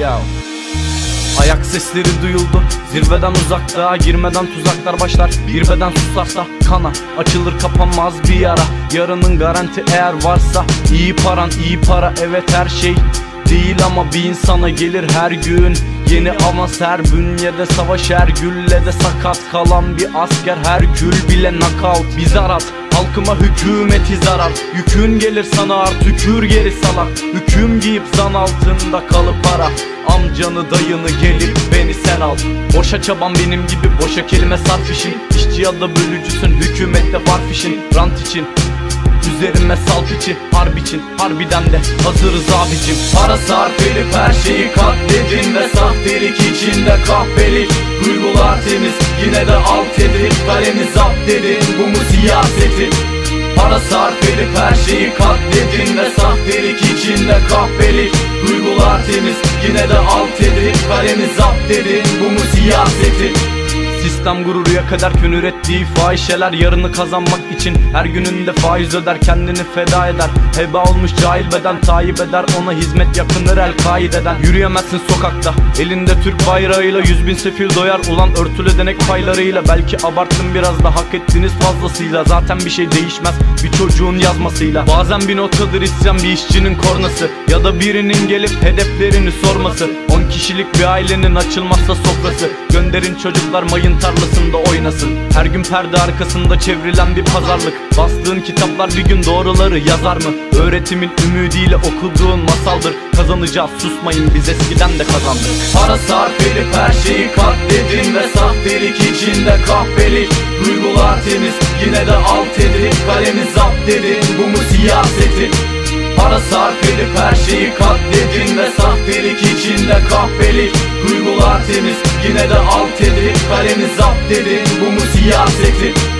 Ya. Ayak sesleri duyuldu. Zirveden uzakta girmeden tuzaklar başlar. Bir beden susarsa kana Açılır kapanmaz bir yara. Yarının garanti eğer varsa iyi paran iyi para. Evet her şey Değil ama bir insana gelir her gün. Yeni avans her bünyede savaş her gülle de sakat kalan bir asker. Her gül bile knockout biz arat Halkıma hükümeti zarar. Yükün gelir sana art tükür geri salak Hüküm giyip zan altında kalıp para. Amcanı dayını gelip beni sen al. Boşa çaban benim gibi boşa kelime sarf işin. İşçi ya da bölücüsün hükümette var fişin Rant için Üzerime salp içi. Harp için Harbiden de hazırız abicim. Para sarf edip her şeyi katledin Ve sahtelik içinde kahpelik Duygular temiz yine de alt edip Kalemi zapt edin bu mu siyasetin Para sarf edip her şeyi katledin Ve sahtelik içinde kahpelik Duygular temiz yine de alt edip Kalemi zapt edin bu mu siyasetin Sistem gururu yakadarken ürettiği fahişeler Yarını kazanmak için her gününde faiz öder Kendini feda eder. Heba olmuş cahil beden Tayyip eder ona hizmet yakınır el kaideden Yürüyemezsin sokakta elinde Türk bayrağıyla Yüz bin sefil doyar. Ulan örtülü denek paylarıyla Belki abarttım biraz da hak ettiniz fazlasıyla. Zaten bir şey değişmez bir çocuğun yazmasıyla. Bazen bir notadır isyan bir işçinin kornası Ya da birinin gelip hedeflerini sorması 10 kişilik bir ailenin açılmazsa sofrası. Gönderin çocuklar mayın tarlasında oynasın. Her gün perde arkasında çevrilen bir pazarlık. Bastığın kitaplar bir gün doğruları yazar mı? Öğretimin ümidiyle okuduğun masaldır. Kazanacağız susmayın biz eskiden de kazandık. Para sarf edip her şeyi katledin Ve sahtelik içinde kahpelik Duygular temiz yine de alt edip Kalemi zapt edin bu mu siyasetin Para sarf edip her şeyi katledin Ve sahtelik içinde kahpelik Duygular temiz. Yine de alt edip Kalemi zapt edin. Bu mu siyasetin